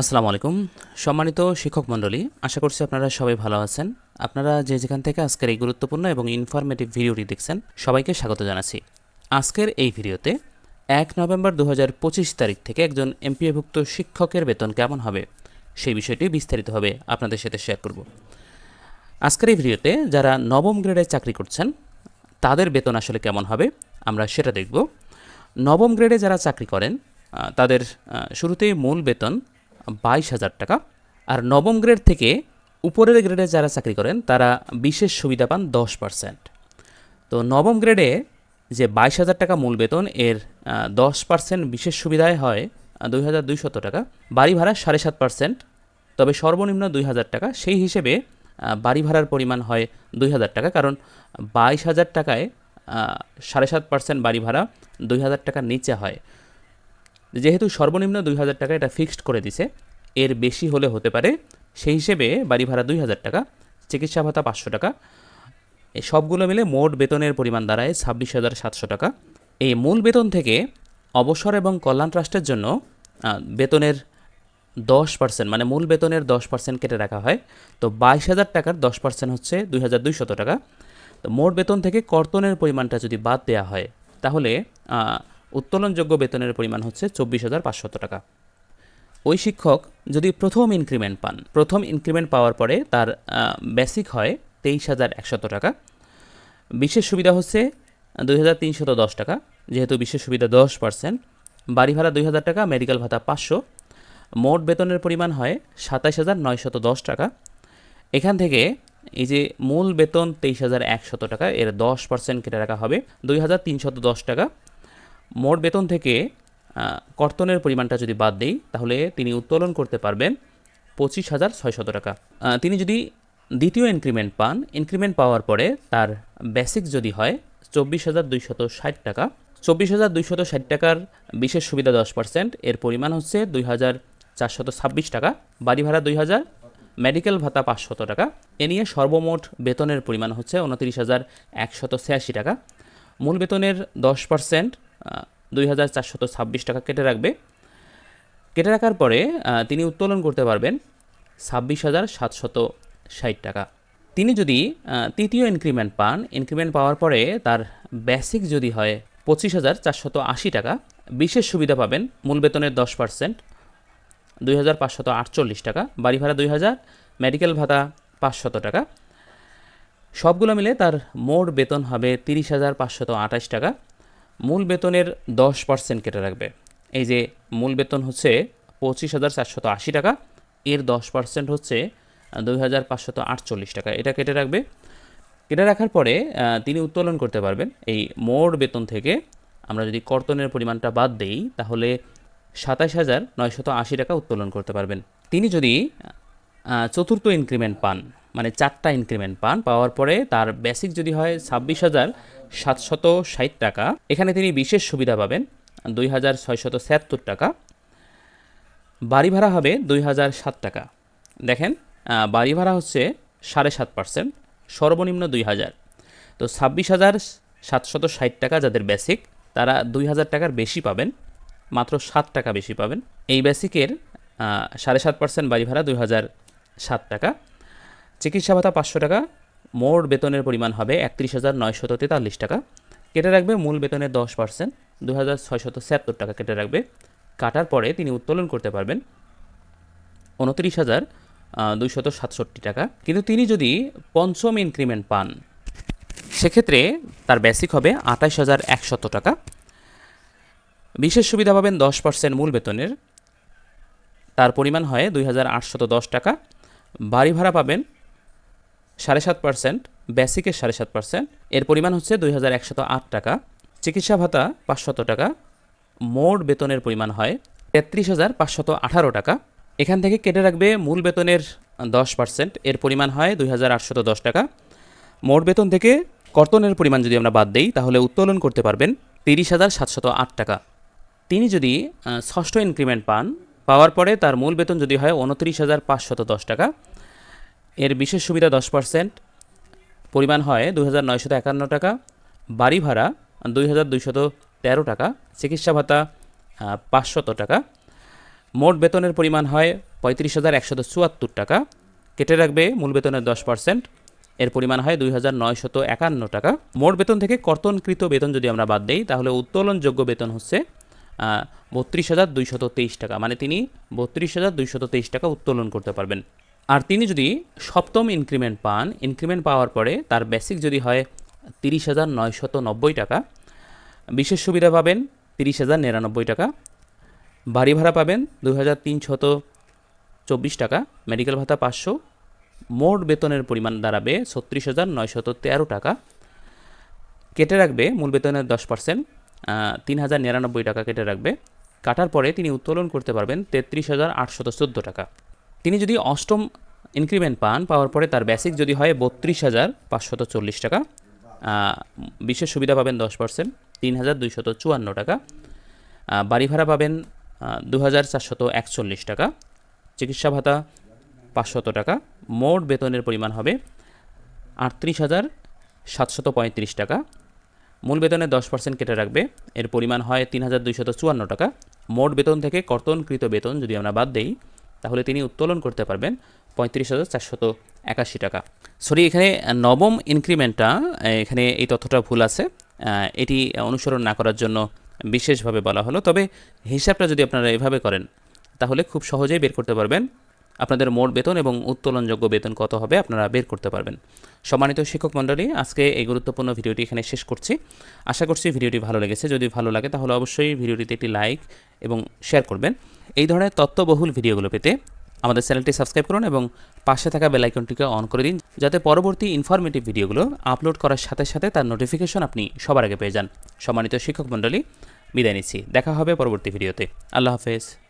আসসালামু আলাইকুম। সম্মানিত শিক্ষক মণ্ডলী, আশা করছি আপনারা সবাই ভালো আছেন। আপনারা যে যেখান থেকে আজকের এই গুরুত্বপূর্ণ এবং ইনফরমেটিভ ভিডিওটি দেখছেন, সবাইকে স্বাগত জানাচ্ছি। আজকের এই ভিডিওতে এক নভেম্বর দু হাজার পঁচিশ তারিখ থেকে একজন এমপিএভুক্ত শিক্ষকের বেতন কেমন হবে, সেই বিষয়টি বিস্তারিতভাবে আপনাদের সাথে শেয়ার করব। আজকের এই ভিডিওতে যারা নবম গ্রেডে চাকরি করছেন, তাদের বেতন আসলে কেমন হবে, আমরা সেটা দেখব। নবম গ্রেডে যারা চাকরি করেন তাদের শুরুতেই মূল বেতন বাইশ হাজার টাকা। আর নবম গ্রেড থেকে উপরের গ্রেডে যারা চাকরি করেন, তারা বিশেষ সুবিধা পান দশ পার্সেন্ট। তো নবম গ্রেডে যে বাইশ হাজার টাকা মূল বেতন, এর দশ পার্সেন্ট বিশেষ সুবিধায় হয় দুই হাজার দুইশত টাকা। বাড়ি ভাড়া সাড়ে সাত পার্সেন্ট, তবে সর্বনিম্ন দুই হাজার টাকা। সেই হিসেবে বাড়ি ভাড়ার পরিমাণ হয় দুই হাজার টাকা, কারণ বাইশ হাজার টাকায় সাড়ে সাত পার্সেন্ট বাড়ি ভাড়া দুই হাজার টাকার নিচে হয়। যেহেতু সর্বনিম্ন দুই হাজার টাকা এটা ফিক্সড করে দিছে, এর বেশি হলে হতে পারে সেই হিসেবে বাড়ি ভাড়া দুই হাজার টাকা, চিকিৎসা ভাতা পাঁচশো টাকা। সবগুলো মিলে মোট বেতনের পরিমাণ দাঁড়ায় ছাব্বিশ হাজার সাতশো টাকা। এই মূল বেতন থেকে অবসর এবং কল্যাণ ট্রাস্টের জন্য বেতনের দশ পার্সেন্ট মানে মূল বেতনের দশ পার্সেন্ট কেটে রাখা হয়। তো বাইশ হাজার টাকার দশ পার্সেন্ট হচ্ছে দুই হাজার দুইশত টাকা। তো মোট বেতন থেকে কর্তনের পরিমাণটা যদি বাদ দেওয়া হয়, তাহলে উত্তোলনযোগ্য বেতনের পরিমাণ হচ্ছে চব্বিশ হাজার পাঁচশত টাকা। ওই শিক্ষক যদি প্রথম ইনক্রিমেন্ট পান, প্রথম ইনক্রিমেন্ট পাওয়ার পরে তার বেসিক হয় তেইশ হাজার একশত টাকা। বিশেষ সুবিধা হচ্ছে দুই হাজার তিনশত দশ টাকা, যেহেতু বিশেষ সুবিধা দশ পার্সেন্ট। বাড়ি ভাড়া দুই হাজার টাকা মেডিকেল ভাতা পাঁচশো। মোট বেতনের পরিমাণ হয় সাতাশ হাজার নয়শত দশ টাকা। এখান থেকে এই যে মূল বেতন তেইশ হাজার একশত টাকা, এর দশ পার্সেন্ট কেটে রাখা হবে দুই হাজার তিনশত দশ টাকা। মোট বেতন থেকে কর্তনের পরিমাণটা যদি বাদ দেই, তাহলে তিনি উত্তোলন করতে পারবেন পঁচিশ হাজার ছয়শত টাকা। তিনি যদি দ্বিতীয় ইনক্রিমেন্ট পান, ইনক্রিমেন্ট পাওয়ার পরে তার বেসিক যদি হয় চব্বিশ হাজার দুইশত ষাট টাকা। চব্বিশ হাজার দুইশত ষাট টাকার বিশেষ সুবিধা দশ পার্সেন্ট, এর পরিমাণ হচ্ছে দুই হাজার চারশত ছাব্বিশ টাকা। বাড়ি ভাড়া দুই হাজার, মেডিকেল ভাতা পাঁচশত টাকা। এ নিয়ে সর্বমোট বেতনের পরিমাণ হচ্ছে উনত্রিশ হাজার একশত ছিয়াশি টাকা। মূল বেতনের দশ পার্সেন্ট দুই হাজার ছাব্বিশ টাকা কেটে রাখবে। কেটে রাখার পরে তিনি উত্তোলন করতে পারবেন ছাব্বিশ হাজার সাতশত ষাট টাকা। তিনি যদি তৃতীয় ইনক্রিমেন্ট পান ইনক্রিমেন্ট পাওয়ার পরে তার বেসিক যদি হয় পঁচিশ হাজার চারশত আশি টাকা, বিশেষ সুবিধা পাবেন মূল বেতনের দশ পার্সেন্ট দুই হাজার পাঁচশত আটচল্লিশ টাকা, বাড়ি ভাড়া দুই হাজার মেডিকেল ভাতা পাঁচশত টাকা। সবগুলো মিলে তার মোট বেতন হবে তিরিশ হাজার পাঁচশত আঠাশ টাকা। মূল বেতনের দশ পার্সেন্ট কেটে রাখবে। এই যে মূল বেতন হচ্ছে পঁচিশ হাজার চারশত আশি টাকা, এর দশ পার্সেন্ট হচ্ছে দুই হাজার পাঁচশত আটচল্লিশ টাকা। এটা কেটে রাখবে। কেটে রাখার পরে তিনি উত্তোলন করতে পারবেন। এই মোট বেতন থেকে আমরা যদি কর্তনের পরিমাণটা বাদ দেই, তাহলে সাতাশ হাজার নয়শত আশি টাকা উত্তোলন করতে পারবেন। তিনি যদি চতুর্থ ইনক্রিমেন্ট পান মানে চারটা ইনক্রিমেন্ট পান, পাওয়ার পরে তার বেসিক যদি হয় ছাব্বিশ হাজার সাতশত ষাট টাকা। এখানে তিনি বিশেষ সুবিধা পাবেন, দুই হাজার ছয়শত ছিয়াত্তর টাকা। বাড়ি ভাড়া হবে দুই হাজার সাত টাকা। দেখেন বাড়ি ভাড়া হচ্ছে সাড়ে সাত পার্সেন্ট, সর্বনিম্ন দুই হাজার। তো ছাব্বিশ হাজার সাতশত ষাট টাকা যাদের বেসিক তারা দুই হাজার টাকার বেশি পাবেন, মাত্র সাত টাকা বেশি পাবেন। এই বেসিকের সাড়ে সাত পার্সেন্ট বাড়ি ভাড়া দুই হাজার সাত টাকা। চিকিৎসা ভাতা পাঁচশো টাকা মোট বেতনের পরিমাণ হবে একত্রিশ হাজার নয়শত তেতাল্লিশ টাকা। কেটে রাখবে মূল বেতনের দশ পার্সেন্ট দু হাজার ছয়শত টাকা কেটে রাখবে। কাটার পরে তিনি উত্তোলন করতে পারবেন উনত্রিশ হাজার দুইশত সাতষট্টি টাকা। কিন্তু তিনি যদি পঞ্চম ইনক্রিমেন্ট পান, সেক্ষেত্রে তার বেসিক হবে আঠাশ হাজার একশত টাকা। বিশেষ সুবিধা পাবেন দশ পার্সেন্ট মূল বেতনের। তার পরিমাণ হয় দুই হাজার আটশত দশ টাকা। বাড়ি ভাড়া পাবেন সাড়ে সাত পার্সেন্ট বেসিকের সাড়ে সাত পার্সেন্ট, এর পরিমাণ হচ্ছে দুই হাজার একশত আট টাকা, চিকিৎসা ভাতা পাঁচশত টাকা, মোট বেতনের পরিমাণ হয় তেত্রিশ হাজার পাঁচশত আঠারো টাকা। এখান থেকে কেটে রাখবে মূল বেতনের দশ পার্সেন্ট, এর পরিমাণ হয় দুই হাজার আটশত দশ টাকা। মোট বেতন থেকে কর্তনের পরিমাণ যদি আমরা বাদ দেই, তাহলে উত্তোলন করতে পারবেন তিরিশ হাজার সাতশত আট টাকা। তিনি যদি ষষ্ঠ ইনক্রিমেন্ট পান, পাওয়ার পরে তার মূল বেতন যদি হয় উনত্রিশ হাজার পাঁচশত দশ টাকা। এর বিশেষ সুবিধা দশ পার্সেন্ট পরিমাণ হয় দুই হাজার নয়শত একান্ন টাকা। বাড়ি ভাড়া দুই হাজার দুইশত তেরো টাকা। চিকিৎসা ভাতা পাঁচশত টাকা। মোট বেতনের পরিমাণ হয় পঁয়ত্রিশ হাজার একশত চুয়াত্তর টাকা। কেটে রাখবে মূল বেতনের দশ পার্সেন্ট এর পরিমাণ হয় দুই হাজার নয়শত একান্ন টাকা। মোট বেতন থেকে কর্তনকৃত বেতন যদি আমরা বাদ দিই, তাহলে উত্তোলনযোগ্য বেতন হচ্ছে বত্রিশ হাজার দুইশত তেইশ টাকা। মানে তিনি বত্রিশ হাজার দুইশত তেইশ টাকা উত্তোলন করতে পারবেন। আর তিনি যদি সপ্তম ইনক্রিমেন্ট পান, ইনক্রিমেন্ট পাওয়ার পরে তার বেসিক যদি হয় তিরিশ হাজার নয়শত নব্বই টাকা, বিশেষ সুবিধা পাবেন তিরিশ হাজার নিরানব্বই টাকা, বাড়ি ভাড়া পাবেন দুই হাজার তিনশত চব্বিশ টাকা মেডিকেল ভাতা পাঁচশো, মোট বেতনের পরিমাণ দাঁড়াবে ছত্রিশ হাজার নয়শত তেরো টাকা, কেটে রাখবে মূল বেতনের দশ পার্সেন্ট তিন হাজার নিরানব্বই টাকা কেটে রাখবে, কাটার পরে তিনি উত্তোলন করতে পারবেন তেত্রিশ হাজার আটশত চোদ্দ টাকা। তিনি যদি অষ্টম ইনক্রিমেন্ট পান, পাওয়ার পরে তার বেসিক যদি হয় বত্রিশ হাজার পাঁচশত চল্লিশ টাকা। বিশেষ সুবিধা পাবেন দশ পার্সেন্ট তিন হাজার দুইশত চুয়ান্ন টাকা। বাড়ি ভাড়া পাবেন দু হাজার চারশত একচল্লিশ টাকা। চিকিৎসা ভাতা পাঁচশত টাকা। মোট বেতনের পরিমাণ হবে আটত্রিশ হাজার সাতশত পঁয়ত্রিশ টাকা। মূল বেতনের দশ পার্সেন্ট কেটে রাখবে। এর পরিমাণ হয় তিন হাজার দুইশত চুয়ান্ন টাকা। মোট বেতন থেকে কর্তনকৃত বেতন যদি আমরা বাদ দেই তাহলে তিনি উত্তোলন করতে পারবেন পঁয়ত্রিশ হাজার চারশত একাশি টাকা। সরি, এখানে নবম ইনক্রিমেন্টটা, এখানে এই তথ্যটা ভুল আছে। এটি অনুসরণ না করার জন্য বিশেষভাবে বলা হলো। তবে হিসাবটা যদি আপনারা এভাবে করেন, তাহলে খুব সহজেই বের করতে পারবেন। আপনাদের মোট বেতন এবং উত্তোলনযোগ্য বেতন কত হবে আপনারা বের করতে পারবেন। সম্মানিত শিক্ষক মণ্ডলী, আজকে এই গুরুত্বপূর্ণ ভিডিওটি এখানে শেষ করছি। আশা করছি ভিডিওটি ভালো লেগেছে। যদি ভালো লাগে তাহলে অবশ্যই ভিডিওটিতে একটি লাইক এবং শেয়ার করবেন। এই ধরনের তথ্যবহুল ভিডিওগুলো পেতে আমাদের চ্যানেলটি সাবস্ক্রাইব করুন এবং পাশে থাকা বেল আইকনটিকে অন করে দিন, যাতে পরবর্তী ইনফরমেটিভ ভিডিওগুলো আপলোড করার সাথে সাথে তার নোটিফিকেশন আপনি সবার আগে পেয়ে যান। সম্মানিত শিক্ষক মণ্ডলী, বিদায় নিচ্ছি। দেখা হবে পরবর্তী ভিডিওতে। আল্লাহ হাফেজ।